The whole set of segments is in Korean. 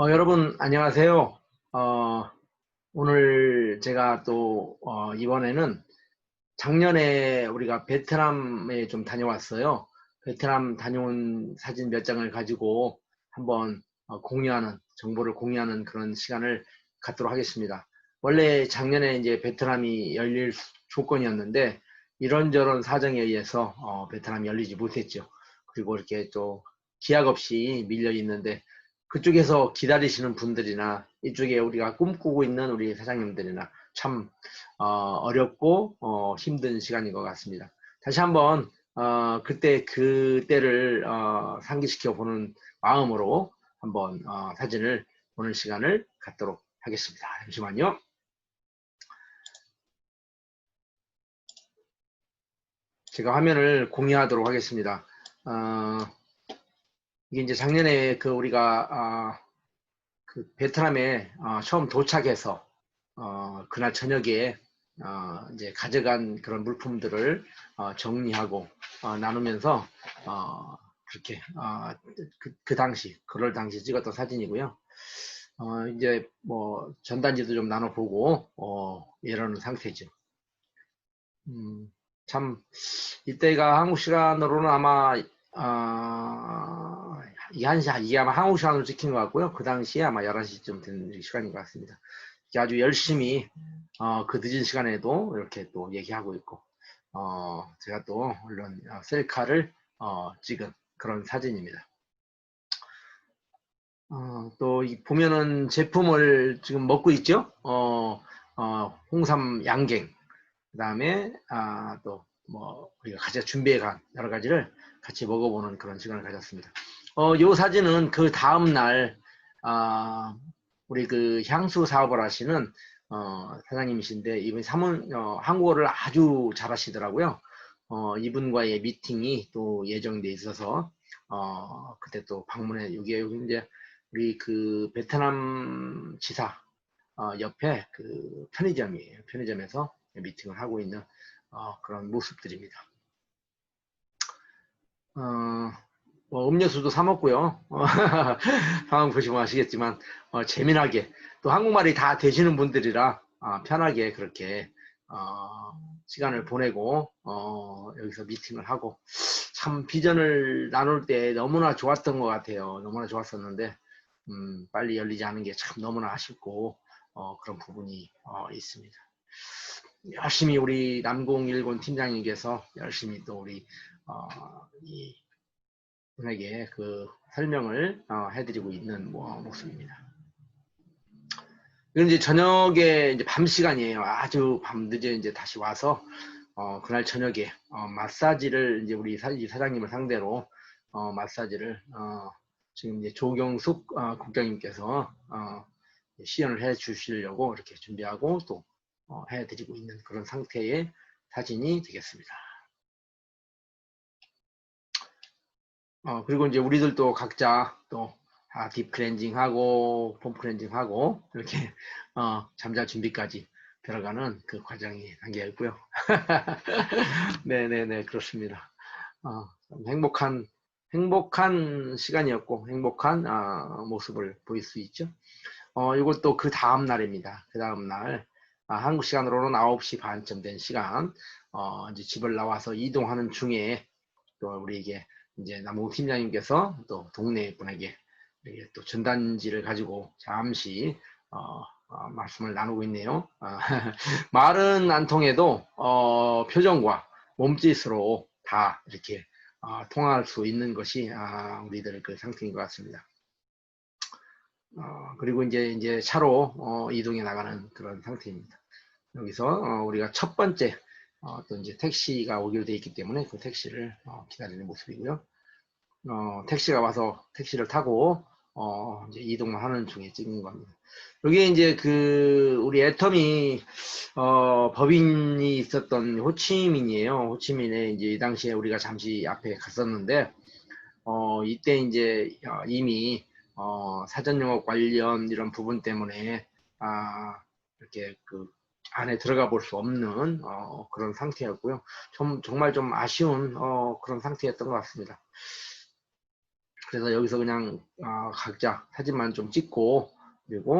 어, 여러분 안녕하세요. 어, 오늘 제가 또 어, 이번에는 작년에 우리가 베트남에 좀 다녀왔어요. 베트남 다녀온 사진 몇 장을 가지고 한번 어, 공유하는 정보를 공유하는 그런 시간을 갖도록 하겠습니다. 원래 작년에 이제 베트남이 열릴 조건이었는데 이런저런 사정에 의해서 어, 베트남이 열리지 못했죠. 그리고 이렇게 또 기약 없이 밀려 있는데 그쪽에서 기다리시는 분들이나 이쪽에 우리가 꿈꾸고 있는 우리 사장님들이나 참 어, 렵고 어, 힘든 시간인 것 같습니다. 다시 한번 어, 그때 그때를 어, 상기시켜 보는 마음으로 한번 어, 사진을 보는 시간을 갖도록 하겠습니다. 잠시만요. 제가 화면을 공유하도록 하겠습니다. 어, 이게 이제 작년에 그 우리가 아, 그 베트남에 어, 처음 도착해서 어, 그날 저녁에 어, 이제 가져간 그런 물품들을 어, 정리하고 어, 나누면서 어, 그렇게 어, 그, 그 당시 그럴 당시 찍었던 사진이고요. 어, 이제 뭐 전단지도 좀 나눠보고 어, 이러는 상태죠. 음, 참 이때가 한국 시간으로는 아마 어, 이게 한 시, 이게 아마 한국 시간으로 찍힌 것 같고요. 그 당시에 아마 11시쯤 되는 시간인 것 같습니다. 아주 열심히, 어, 그 늦은 시간에도 이렇게 또 얘기하고 있고, 어, 제가 또, 물론, 어, 셀카를, 어, 찍은 그런 사진입니다. 어, 또, 이 보면은 제품을 지금 먹고 있죠? 어, 어, 홍삼 양갱. 그 다음에, 아, 또, 뭐, 우리가 같이 준비해 간 여러 가지를 같이 먹어보는 그런 시간을 가졌습니다. 어, 요 사진은 그 다음 날, 아, 우리 그 향수 사업을 하시는, 어, 사장님이신데, 이분 사문, 어, 한국어를 아주 잘 하시더라고요. 어, 이분과의 미팅이 또 예정돼 있어서, 어, 그때 또 방문해, 여기에, 여기 이제, 우리 그 베트남 지사, 어, 옆에 그 편의점이에요. 편의점에서 미팅을 하고 있는, 어, 그런 모습들입니다. 어, 뭐 음료수도 사 먹고요. 어, 상황 보시면 아시겠지만 어, 재미나게 또 한국말이 다 되시는 분들이라 어, 편하게 그렇게 어, 시간을 보내고 어, 여기서 미팅을 하고 참 비전을 나눌 때 너무나 좋았던 것 같아요. 너무나 좋았었는데 음, 빨리 열리지 않은 게 참 너무나 아쉽고 어, 그런 부분이 어, 있습니다. 열심히 우리 남공일본 팀장님께서 열심히 또 우리 어, 이 분에게 그 설명을 어, 해드리고 있는 뭐, 모습입니다. 이건 이제 저녁에 이제 밤 시간이에요. 아주 밤 늦에 이제 다시 와서 어, 그날 저녁에 어, 마사지를 이제 우리 사, 사장님을 상대로 어, 마사지를 어, 지금 이제 조경숙 어, 국장님께서 어, 시연을 해 주시려고 이렇게 준비하고 또 어, 해드리고 있는 그런 상태의 사진이 되겠습니다. 어, 그리고 이제 우리들도 각자 또 아, 딥 클렌징 하고 폼 클렌징 하고 이렇게 어, 잠잘 준비까지 들어가는 그 과정이 담겨 있고요. 네네네 그렇습니다. 어, 행복한 행복한 시간이었고 행복한 어, 모습을 보일 수 있죠. 어, 이것도 그 다음 날입니다. 그 다음 날 아, 한국 시간으로는 9시 반쯤 된 시간 어, 이제 집을 나와서 이동하는 중에 또 우리에게 이제 남욱 팀장님께서 또 동네 분에게 또 전단지를 가지고 잠시 어, 어, 말씀을 나누고 있네요. 어, 말은 안 통해도 어, 표정과 몸짓으로 다 이렇게 어, 통할 수 있는 것이 아, 우리들 그 상태인 것 같습니다. 어, 그리고 이제 이제 차로 이동해 나가는 그런 상태입니다. 여기서 우리가 첫 번째 어, 또 이제 택시가 오기로 되어 있기 때문에 그 택시를 어, 기다리는 모습이고요. 어, 택시가 와서 택시를 타고 어, 이제 이동을 하는 중에 찍는 겁니다. 여기 이제 그 우리 애텀이 어, 법인이 있었던 호치민이에요. 호치민에 이제 이 당시에 우리가 잠시 앞에 갔었는데 어, 이때 이제 어, 이미 어, 사전 영업 관련 이런 부분 때문에 아, 이렇게 그 안에 들어가 볼 수 없는 어, 그런 상태였고요. 좀, 정말 좀 아쉬운 어, 그런 상태였던 것 같습니다. 그래서 여기서 그냥 어, 각자 사진만 좀 찍고 그리고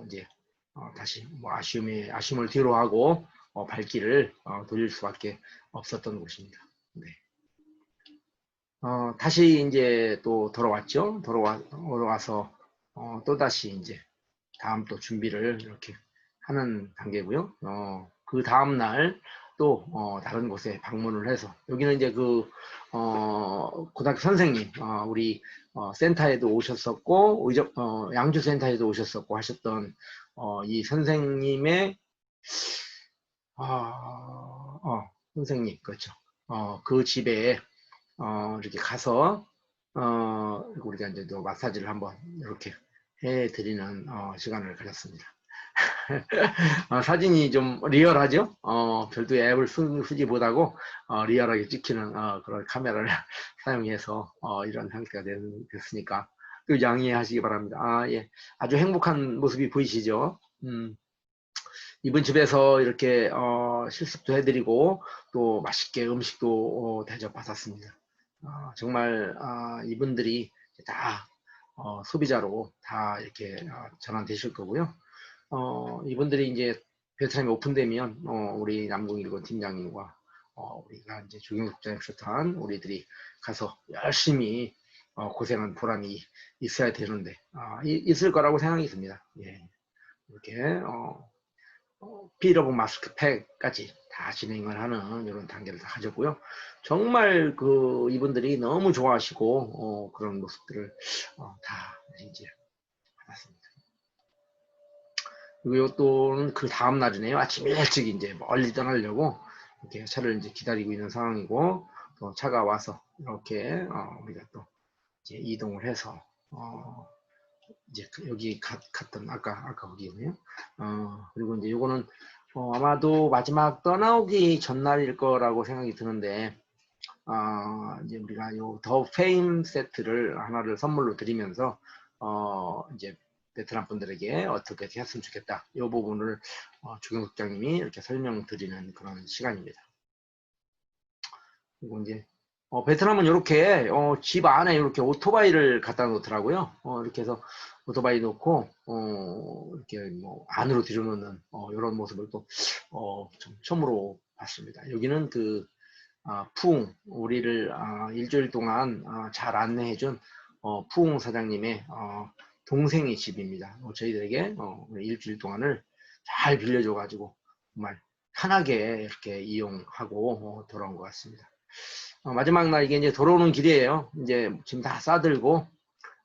어, 이제 어, 다시 뭐 아쉬움에 아쉬움을 뒤로 하고 어, 발길을 어, 돌릴 수밖에 없었던 곳입니다. 네. 어, 다시 이제 또 돌아왔죠. 돌아와 돌아와서 어, 또 다시 이제 다음 또 준비를 이렇게 하는 단계고요. 어, 그 다음 날또 어, 다른 곳에 방문을 해서 여기는 이제 그 어, 고등학교 선생님 어, 우리 어, 센터에도 오셨었고 의정- 어, 양주 센터에도 오셨었고 하셨던 어, 이 선생님의 어, 어, 선생님 그렇죠. 어, 그 집에 어, 이렇게 가서 어, 우리가 이제 또 마사지를 한번 이렇게 해드리는 어, 시간을 가졌습니다. 어, 사진이 좀 리얼하죠? 어, 별도의 앱을 쓰, 지 못하고 어, 리얼하게 찍히는 어, 그런 카메라를 사용해서 어, 이런 상태가 된- 됐으니까 또 양해하시기 바랍니다. 아, 예. 아주 행복한 모습이 보이시죠? 음, 이번 집에서 이렇게 어, 실습도 해드리고 또 맛있게 음식도 어, 대접 받았습니다. 어, 정말 아, 이분들이 다 어, 소비자로 다 이렇게 어, 전환되실 거고요. 어, 이분들이 이제 베트남이 오픈되면 어, 우리 남궁일본 팀장님과 어, 우리가 이제 조경국장을 비롯한 우리들이 가서 열심히 어, 고생한 보람이 있어야 되는데 아, 이- 있을 거라고 생각이 듭니다. 예. 이렇게 피러브 마스크팩까지 다 진행을 하는 이런 단계를 다 가졌고요. 정말 그 이분들이 너무 좋아하시고 어, 그런 모습들을 어, 다 이제 받았습니다. 그리고 또는 그 다음 날이네요. 아침 일찍 이제 멀리 떠나려고 이렇게 차를 이제 기다리고 있는 상황이고 또 차가 와서 이렇게 어, 우리가 또 이제 이동을 해서 어, 이제 그 여기 갔, 갔던 아까 아까 거기네요. 어, 그리고 이제 요거는 어, 아마도 마지막 떠나오기 전날일 거라고 생각이 드는데 어, 이제 우리가 요 더 페임 세트를 하나를 선물로 드리면서 어, 이제 베트남 분들에게 어떻게 했으면 좋겠다. 이 부분을 어, 조경국장님이 이렇게 설명드리는 그런 시간입니다. 그리고 이제 어, 베트남은 이렇게 어, 집 안에 이렇게 오토바이를 갖다 놓더라고요. 어, 이렇게 해서 오토바이 놓고 어, 이렇게 뭐 안으로 들여놓는 어, 이런 모습을 또 어, 좀 처음으로 봤습니다. 여기는 그 아, 푸웅 우리를 아, 일주일 동안 아, 잘 안내해준 어, 푸웅 사장님의 어, 동생의 집입니다. 어, 저희들에게 어, 일주일 동안을 잘 빌려줘가지고 정말 편하게 이렇게 이용하고 어, 돌아온 것 같습니다. 어, 마지막 날 이게 이제 돌아오는 길이에요. 이제 지금 다 싸들고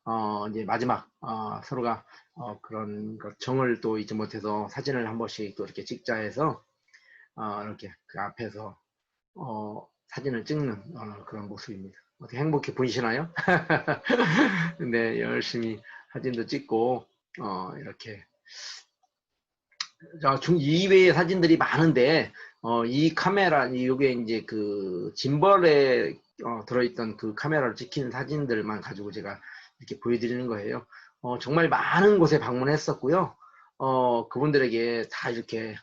어, 이제 마지막 어, 서로가 어, 그런 것 정을 또 잊지 못해서 사진을 한 번씩 또 이렇게 찍자 해서 어, 이렇게 그 앞에서 어, 사진을 찍는 어, 그런 모습입니다. 어떻게 행복해 보이시나요? 네, 열심히 사진도 찍고 어, 이렇게 자, 중 이외의 사진들이 많은데 어, 이 카메라 이게 이제 그 짐벌에 어, 들어있던 그 카메라로 찍힌 사진들만 가지고 제가 이렇게 보여드리는 거예요. 어, 정말 많은 곳에 방문했었고요. 어, 그분들에게 다 이렇게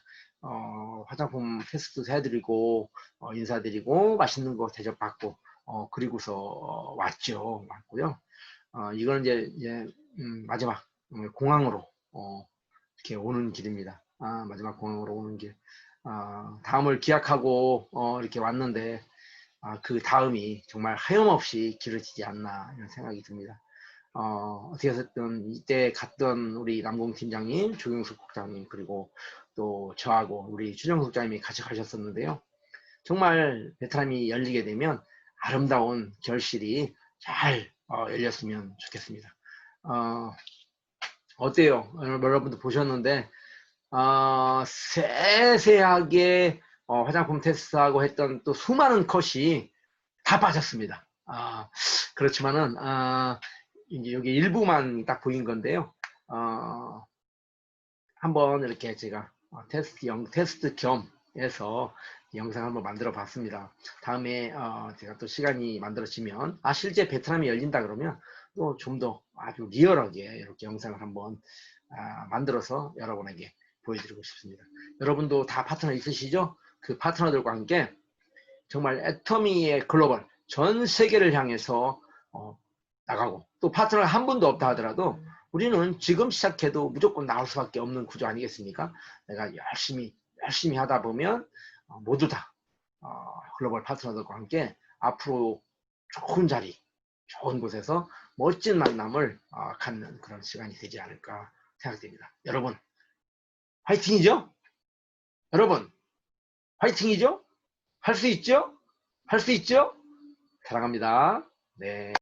어, 화장품 테스트도 해드리고 어, 인사드리고 맛있는 거 대접받고 어, 그리고서 어, 왔죠. 왔고요. 어, 이거는 이제, 이제 음, 마지막 음, 공항으로 어, 이렇게 오는 길입니다. 아, 마지막 공항으로 오는 길. 아, 다음을 기약하고 어, 이렇게 왔는데 아, 그 다음이 정말 하염없이 길어지지 않나 이런 생각이 듭니다. 어, 어떻게 됐든 이때 갔던 우리 남공 팀장님, 조경숙 국장님 그리고 또 저하고 우리 추정 국장님이 같이 가셨었는데요. 정말 베트남이 열리게 되면 아름다운 결실이 잘 어, 열렸으면 좋겠습니다. 어, 어때요? 여러분도 보셨는데 어, 세세하게 어, 화장품 테스트하고 했던 또 수많은 컷이 다 빠졌습니다. 아, 그렇지만은 아, 이제 여기 일부만 딱 보인 건데요. 어, 한번 이렇게 제가 어, 테스트 영 테스트 겸 해서 영상 한번 만들어 봤습니다. 다음에 어, 제가 또 시간이 만들어지면 아 실제 베트남이 열린다 그러면 또 좀 더 아주 리얼하게 이렇게 영상을 한번 아, 만들어서 여러분에게 보여드리고 싶습니다. 여러분도 다 파트너 있으시죠? 그 파트너들과 함께 정말 애터미의 글로벌 전 세계를 향해서 어, 나가고 또 파트너가 한 분도 없다 하더라도 우리는 지금 시작해도 무조건 나올 수밖에 없는 구조 아니겠습니까? 내가 열심히 열심히 하다 보면 어, 모두 다 어, 글로벌 파트너들과 함께 앞으로 좋은 자리, 좋은 곳에서 멋진 만남을 어, 갖는 그런 시간이 되지 않을까 생각됩니다. 여러분 화이팅이죠? 여러분 화이팅이죠? 할 수 있죠? 할 수 있죠? 사랑합니다. 네.